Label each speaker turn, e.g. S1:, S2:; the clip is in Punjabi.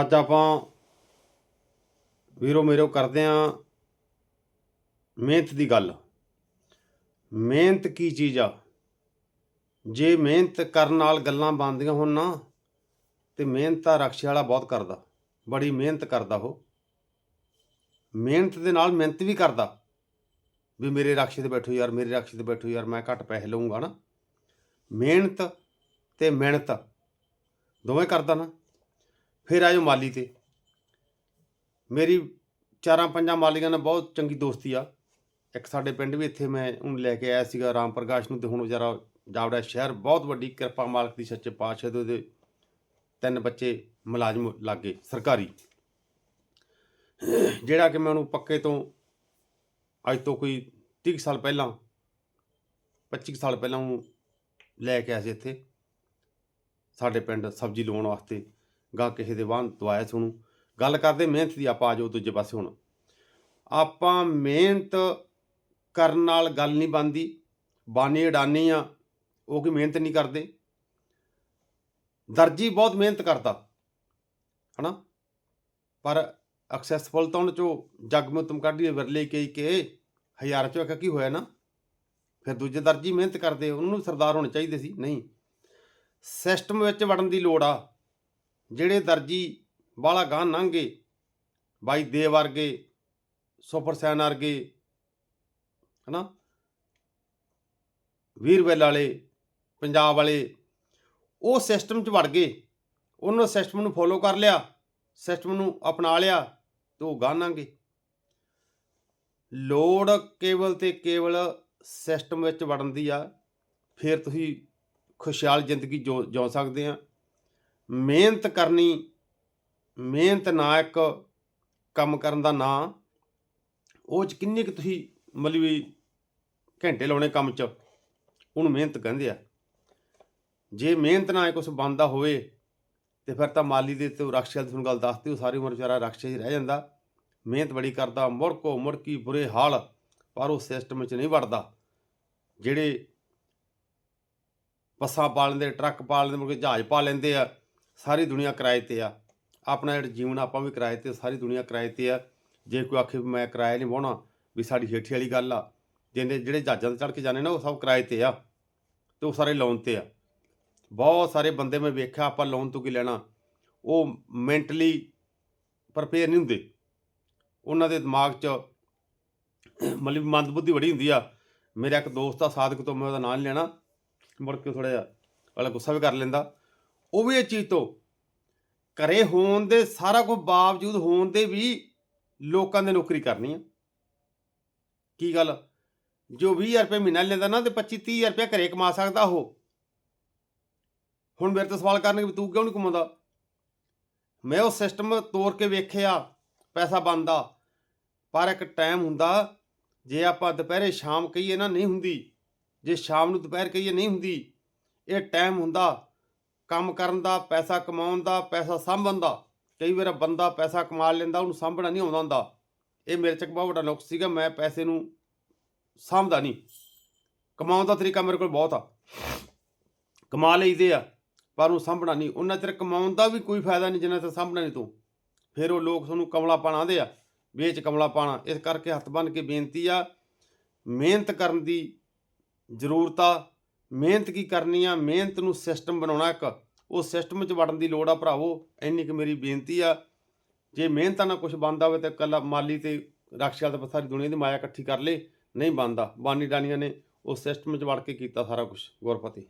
S1: ਅੱਜ ਆਪਾਂ ਵੀਰੋ ਮੇਰੋ ਕਰਦੇ ਆਂ ਮਿਹਨਤ ਦੀ ਗੱਲ। ਮਿਹਨਤ ਕੀ ਚੀਜ਼ ਆ? ਜੇ ਮਿਹਨਤ ਕਰਨ ਨਾਲ ਗੱਲਾਂ ਬਣਦੀਆਂ ਹੋਣ ਨਾ, ਤੇ ਮਿਹਨਤ ਤਾਂ ਰਕਸ਼ੇ ਵਾਲਾ ਬਹੁਤ ਕਰਦਾ, ਬੜੀ ਮਿਹਨਤ ਕਰਦਾ ਉਹ। ਮਿਹਨਤ ਦੇ ਨਾਲ ਮਿਹਨਤ ਵੀ ਕਰਦਾ, ਵੀ ਮੇਰੇ ਰਕਸ਼ੇ ਤੇ ਬੈਠੋ ਯਾਰ, ਮੇਰੇ ਰਕਸ਼ੇ ਤੇ ਬੈਠੋ ਯਾਰ, ਮੈਂ ਘੱਟ ਪੈਸੇ ਲਵਾਂਗਾ ਨਾ। ਮਿਹਨਤ ਤੇ ਮਿਹਨਤ, ਦੋਵੇਂ ਕਰਦਾ ਨਾ। ਫਿਰ ਆਇਓ ਮਾਲੀ ਤੇ। ਮੇਰੀ ਚਾਰਾਂ ਪੰਜਾਂ ਮਾਲੀਆਂ ਨਾਲ ਬਹੁਤ ਚੰਗੀ ਦੋਸਤੀ ਆ। ਇੱਕ ਸਾਡੇ ਪਿੰਡ ਵੀ ਇੱਥੇ ਮੈਂ ਉਹਨੂੰ ਲੈ ਕੇ ਆਇਆ ਸੀਗਾ ਰਾਮ ਪ੍ਰਕਾਸ਼ ਨੂੰ ਤੇ ਹੁਣ ਵਿਚਾਰਾ ਜਾਵੜਾ ਸ਼ਹਿਰ, ਬਹੁਤ ਵੱਡੀ ਕਿਰਪਾ ਮਾਲਕ ਦੀ, ਸੱਚੇ ਪਾਤਸ਼ਾਹ ਦੇ ਉਹਦੇ ਤਿੰਨ ਬੱਚੇ ਮੁਲਾਜ਼ਮ ਲੱਗੇ ਸਰਕਾਰੀ। ਜਿਹੜਾ ਕਿ ਮੈਂ ਉਹਨੂੰ ਪੱਕੇ ਤੋਂ ਅੱਜ ਤੋਂ ਕੋਈ 30 ਸਾਲ ਪਹਿਲਾਂ 25 ਸਾਲ ਪਹਿਲਾਂ ਉਹ ਲੈ ਕੇ ਆਇਆ ਸੀ ਇੱਥੇ, ਸਾਡੇ ਪਿੰਡ ਸਬਜ਼ੀ ਲਾਉਣ ਵਾਸਤੇ। ਗਾ ਕਿਸੇ ਦੇ ਵਾਹਨ ਦਵਾਇਆ ਸੁਣੂ ਗੱਲ ਕਰਦੇ ਮਿਹਨਤ ਦੀ ਆਪਾਂ ਆ ਜਾਓ ਦੂਜੇ ਪਾਸੇ ਹੁਣ। ਆਪਾਂ ਮਿਹਨਤ ਕਰਨ ਨਾਲ ਗੱਲ ਨਹੀਂ ਬਣਦੀ। ਬਾਨੀ ਅਡਾਨੀ ਆ, ਉਹ ਕੀ ਮਿਹਨਤ ਨਹੀਂ ਕਰਦੇ। ਦਰਜੀ ਬਹੁਤ ਮਿਹਨਤ ਕਰਦਾ, ਹਨਾ? ਪਰ ਅਕਸੈਸਫੁਲ ਤਾਂ ਉਹਨਾਂ ਚੋਂ ਜਗ ਮੇ ਤੁਮ ਕੱਢੀਏ ਵਰਲੇ ਕਈ ਕੇ, ਹਜ਼ਾਰਾਂ ਚੋਂ ਇੱਕ ਕੀ ਹੋਇਆ ਨਾ? ਫਿਰ ਦੂਜੇ ਦਰਜੀ ਮਿਹਨਤ ਕਰਦੇ, ਉਹਨਾਂ ਨੂੰ ਸਰਦਾਰ ਹੋਣੇ ਚਾਹੀਦੇ ਸੀ, ਨਹੀਂ। ਸਿਸਟਮ ਵਿੱਚ ਵੜਨ ਦੀ ਲੋੜ ਆ। ਜਿਹੜੇ ਦਰਜੀ ਬਾਲਾ ਗਾਂ ਲੰਘੇ ਬਾਈ ਦੇ ਵਰਗੇ, ਸੁਪਰ ਸੈਨ ਵਰਗੇ, ਹਨਾ? ਵੀਰਵੈਲ ਵਾਲੇ, ਪੰਜਾਬ ਵਾਲੇ, ਉਹ ਸਿਸਟਮ 'ਚ ਵੜ ਗਏ। ਉਹਨਾਂ ਸਿਸਟਮ ਨੂੰ ਫੋਲੋ ਕਰ ਲਿਆ ਸਿਸਟਮ ਨੂੰ ਅਪਣਾ ਲਿਆ ਤੇ ਉਹ ਗਾਂ ਲੰਘੇ ਲੋੜ ਕੇਵਲ ਤੇ ਕੇਵਲ ਸਿਸਟਮ ਵਿੱਚ ਵੜਨ ਦੀ ਆ। ਫਿਰ ਤੁਸੀਂ ਖੁਸ਼ਹਾਲ ਜ਼ਿੰਦਗੀ ਜੋ ਜਿਉ ਸਕਦੇ ਆ। ਮਿਹਨਤ ਕਰਨੀ, ਮਿਹਨਤ ਨਾ ਇੱਕ ਕੰਮ ਕਰਨ ਦਾ ਨਾਂ, ਉਹ ਚ ਕਿੰਨੇ ਕੁ ਤੁਸੀਂ ਮਤਲਬ ਵੀ ਘੰਟੇ ਲਾਉਣੇ ਕੰਮ 'ਚ, ਉਹਨੂੰ ਮਿਹਨਤ ਕਹਿੰਦੇ ਆ। ਜੇ ਮਿਹਨਤ ਨਾਲ ਕੁਝ ਬਣਦਾ ਹੋਵੇ, ਤੇ ਫਿਰ ਤਾਂ ਮਾਲੀ ਦੇ ਤੇ ਰਕਸ਼ੇ ਦੀ ਤੁਹਾਨੂੰ ਗੱਲ ਦੱਸਤੀ ਉਹ ਸਾਰੀ ਉਮਰ ਵਿਚਾਰਾ ਰਕਸ਼ੇ 'ਚ ਰਹਿ ਜਾਂਦਾ। ਮਿਹਨਤ ਬੜੀ ਕਰਦਾ, ਮੁੜਕੋ ਮੁੜਕੀ ਬੁਰੇ ਹਾਲ, ਪਰ ਉਹ ਸਿਸਟਮ ਵਿੱਚ ਨਹੀਂ ਵੜਦਾ। ਜਿਹੜੇ ਬੱਸਾਂ ਪਾ ਲੈਂਦੇ, ਟਰੱਕ ਪਾ ਲੈਂਦੇ, ਮੁੜ ਕੇ ਜਹਾਜ਼ ਪਾ ਲੈਂਦੇ ਆ ਸਾਰੀ ਦੁਨੀਆ ਕਿਰਾਏ ਤੇ ਆ। ਆਪਣਾ ਜਿਹੜਾ ਜੀਵਨ ਆਪਾਂ ਵੀ ਕਿਰਾਏ ਤੇ ਸਾਰੀ ਦੁਨੀਆ ਕਿਰਾਏ ਤੇ ਆ। ਜੇ ਕੋਈ ਆਖੇ ਵੀ ਮੈਂ ਕਿਰਾਏ ਨਹੀਂ ਵਾਹੁਣਾ, ਵੀ ਸਾਡੀ ਹੇਠੀ ਵਾਲੀ ਗੱਲ ਆ, ਜਿਹਨੇ ਜਿਹੜੇ ਜਹਾਜ਼ਾਂ ਤੇ ਚੜ੍ਹ ਕੇ ਜਾਂਦੇ ਨਾ, ਉਹ ਸਭ ਕਿਰਾਏ ਤੇ ਆ ਤੇ ਉਹ ਸਾਰੇ ਲੋਨ ਤੇ ਆ। ਬਹੁਤ ਸਾਰੇ ਬੰਦੇ ਮੈਂ ਵੇਖਿਆ, ਆਪਾਂ ਲੋਨ ਤੋਂ ਕੀ ਲੈਣਾ, ਉਹ ਮੈਂਟਲੀ ਪ੍ਰਪੇਅਰ ਨਹੀਂ ਹੁੰਦੇ। ਉਹਨਾਂ ਦੇ ਦਿਮਾਗ 'ਚ ਮਤਲਬ ਮੰਦਬੁੱਧੀ ਬੜੀ ਹੁੰਦੀ ਆ। ਮੇਰਾ ਇੱਕ ਦੋਸਤ ਆ ਸਾਦਕ ਤੋਂ ਮੈਂ ਉਹਦਾ ਨਾਂ ਨਹੀਂ ਲੈਣਾ, ਮੁੜ ਕੇ ਥੋੜਾ ਜਿਹਾ ਵਾਲਾ ਗੁੱਸਾ ਵੀ ਕਰ ਲੈਂਦਾ। ਉਹ ਵੀ ਇਹ ਚੀਜ਼ ਤੋਂ। ਘਰੇ ਹੋਣ ਦੇ ਸਾਰਾ ਕੁਝ ਬਾਵਜੂਦ ਹੋਣ ਦੇ ਵੀ ਲੋਕਾਂ ਦੇ ਨੌਕਰੀ ਕਰਨੀ ਆ। ਕੀ ਗੱਲ? ਜੋ 20000 ਰੁਪਏ ਮਹੀਨਾ ਲੈਂਦਾ ਨਾ ਤੇ 25 30000 ਰੁਪਏ ਘਰੇ ਕਮਾ ਸਕਦਾ ਉਹ। ਹੁਣ ਮੇਰੇ ਤੋਂ ਸਵਾਲ ਕਰਨਗੇ ਵੀ ਤੂੰ ਕਿਉਂ ਨਹੀਂ ਕਮਾਉਂਦਾ? ਮੈਂ ਉਹ ਸਿਸਟਮ ਤੋੜ ਕੇ ਵੇਖਿਆ, ਪੈਸਾ ਬਣਦਾ, ਪਰ ਇੱਕ ਟਾਈਮ ਹੁੰਦਾ, ਜੇ ਆਪਾਂ ਦੁਪਹਿਰੇ ਸ਼ਾਮ ਕਹੀਏ ਨਾ ਨਹੀਂ ਹੁੰਦੀ, ਜੇ ਸ਼ਾਮ ਨੂੰ ਦੁਪਹਿਰ ਕਹੀਏ ਨਹੀਂ ਹੁੰਦੀ, ਇਹ ਟਾਈਮ ਹੁੰਦਾ ਕੰਮ ਕਰਨ ਦਾ, ਪੈਸਾ ਕਮਾਉਣ ਦਾ, ਪੈਸਾ ਸਾਂਭਣ ਦਾ, ਕਈ ਵਾਰ ਬੰਦਾ ਪੈਸਾ ਕਮਾ ਲੈਂਦਾ, ਉਹਨੂੰ ਸਾਂਭਣਾ ਨਹੀਂ ਆਉਂਦਾ ਹੁੰਦਾ। ਇਹ ਮੇਰੇ ਚ ਇੱਕ ਬਹੁਤ ਵੱਡਾ ਨੁਕਸ ਸੀਗਾ, ਮੈਂ ਪੈਸੇ ਨੂੰ ਸਾਂਭਦਾ ਨਹੀਂ। ਕਮਾਉਣ ਦਾ ਤਰੀਕਾ ਮੇਰੇ ਕੋਲ ਬਹੁਤ ਆ। ਕਮਾ ਲਈਦੇ ਆ, ਪਰ ਉਹ ਸਾਂਭਣਾ ਨਹੀਂ। ਉਹਨਾਂ ਚਿਰ ਕਮਾਉਣ ਦਾ ਵੀ ਕੋਈ ਫਾਇਦਾ ਨਹੀਂ, ਜਿੰਨਾ ਚਿਰ ਸਾਂਭਣਾ ਨਹੀਂ ਤੂੰ। ਫਿਰ ਉਹ ਲੋਕ ਤੁਹਾਨੂੰ ਕਮਲਾ ਪਾਣਾ ਆਂਦੇ ਆ, ਵੇਚ ਕਮਲਾ ਪਾਣਾ ਇਸ ਕਰਕੇ ਹੱਥ ਬੰਨ ਕੇ ਬੇਨਤੀ ਆ, ਮਿਹਨਤ ਕਰਨ ਦੀ ਜ਼ਰੂਰਤ ਆ ਮਿਹਨਤ ਕੀ ਕਰਨੀ ਆ? ਮਿਹਨਤ ਨੂੰ ਸਿਸਟਮ ਬਣਾਉਣਾ ਇੱਕ। ਉਹ ਸਿਸਟਮ 'ਚ ਵੜਨ ਦੀ ਲੋੜ ਆ ਭਰਾਵੋ, ਇੰਨੀ ਕੁ ਮੇਰੀ ਬੇਨਤੀ ਆ। ਜੇ ਮਿਹਨਤਾਂ ਨਾਲ ਕੁਝ ਬਣਦਾ ਹੋਵੇ ਤਾਂ ਕੱਲਾ ਮਾਲੀ ਤੇ ਰਕਸ਼ਾ ਤੇ ਸਾਰੀ ਦੁਨੀਆ ਦੀ ਮਾਇਆ ਇਕੱਠੀ ਕਰ ਲੇ। ਨਹੀਂ ਬਣਦਾ। ਬਾਨੀ ਡਾਨੀਆਂ ਨੇ ਉਹ ਸਿਸਟਮ 'ਚ ਵੜ ਕੇ ਕੀਤਾ ਸਾਰਾ ਕੁਝ ਗੁਰਪਤੀ